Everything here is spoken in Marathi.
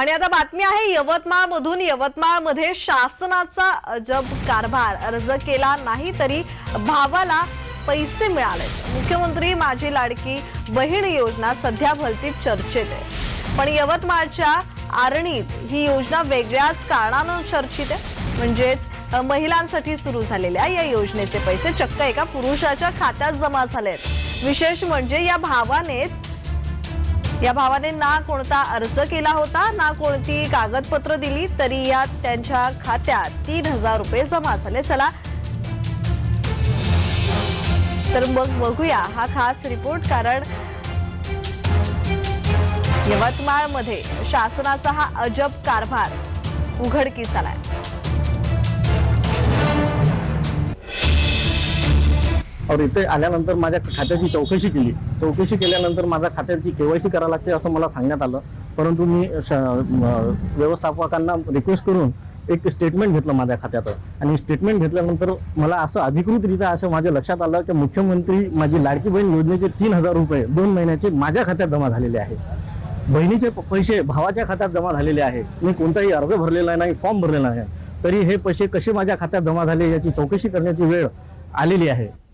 आणि आता बातमी आहे यवतमाळ मधून यवतमाळमध्ये शासनाचा अजब कारभार अर्ज केला नाही तरी भावाला पैसे मिळाले. मुख्यमंत्री माझी लाडकी बहीण योजना सध्या भलतीच चर्चेत आहे. पण यवतमाळच्या आरणीत ही योजना वेगळ्याच कारणानं चर्चित आहे. म्हणजेच महिलांसाठी सुरू झालेल्या या योजनेचे पैसे चक्क एका पुरुषाच्या खात्यात जमा झालेत. विशेष म्हणजे या भावानेच या भावाने ना कोणता अर्ज केला होता ना कोणती कागदपत्र दिली तरी यात त्यांच्या खात्यात तीन हजार रुपये जमा झाले. चला. तर मग बघूया हा खास रिपोर्ट कारण यवतमाळमध्ये शासनाचा हा अजब कारभार उघडकीस आलाय. और इथे आल्यानंतर माझ्या खात्याची चौकशी केली. चौकशी केल्यानंतर माझ्या खात्याची केवायसी करावं लागते असं मला सांगण्यात आलं. परंतु मी श- व्यवस्थापकांना रिक्वेस्ट करून एक स्टेटमेंट घेतलं माझ्या खात्याचं. आणि स्टेटमेंट घेतल्यानंतर मला असं अधिकृतरित्या असं माझ्या लक्षात आलं की मुख्यमंत्री माझी लाडकी बहीण योजनेचे तीन हजार रुपये दोन महिन्याचे माझ्या खात्यात जमा झालेले आहे. बहिणीचे प- पैसे भावाच्या खात्यात जमा झालेले आहे. मी कोणताही अर्ज भरलेला नाही फॉर्म भरलेला नाही. तरी हे पैसे कसे माझ्या खात्यात जमा झाले याची चौकशी करण्याची वेळ आलेली आहे.